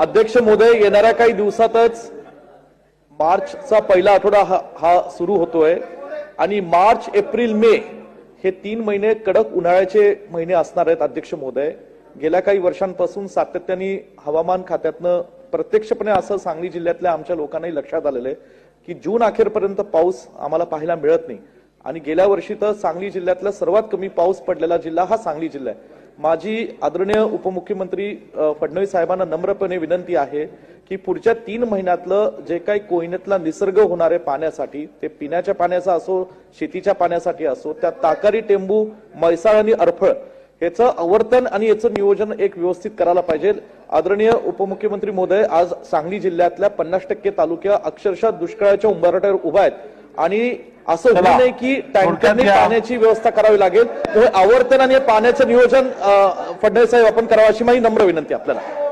अध्यक्ष महोदय येणाऱ्या काही दिवसातच मार्चचा पहिला आठवडा हा हा सुरू होतोय. आणि मार्च एप्रिल मे हे तीन महिने कडक उन्हाळ्याचे महिने असणार आहेत अध्यक्ष महोदय. गेल्या काही वर्षांपासून सातत्याने हवामान खात्यातनं प्रत्यक्षपणे असं सांगली जिल्ह्यातल्या आमच्या लोकांनाही लक्षात आलेलं आहे की जून अखेरपर्यंत पाऊस आम्हाला पाहायला मिळत नाही. आणि गेल्या वर्षी तर सांगली जिल्ह्यातला सर्वात कमी पाऊस पडलेला जिल्हा हा सांगली जिल्हा आहे. माझी आदरणीय उपमुख्यमंत्री फडणवीस साहेबांना नम्रपणे विनंती आहे की पुढच्या तीन महिन्यातलं जे काही कोयनेतला निसर्ग होणार आहे पाण्यासाठी ते पिण्याच्या पाण्याचा असो शेतीच्या पाण्यासाठी असो त्या ताकारी टेंबू म्हैसाळ आणि अरफळ याचं आवर्तन आणि याचं नियोजन एक व्यवस्थित करायला पाहिजे. आदरणीय उपमुख्यमंत्री मोदय आज सांगली जिल्ह्यातल्या पन्नास टक्के तालुक्या अक्षरशः दुष्काळाच्या उंबरठ्यावर उभा आहेत. आणि असं होऊ. नये की टँकरने पाण्याची व्यवस्था करावी लागेल हे आवर्तन आणि पाण्याचं नियोजन फडणवीस साहेब आपण करावं अशी माझी नम्र विनंती आपल्याला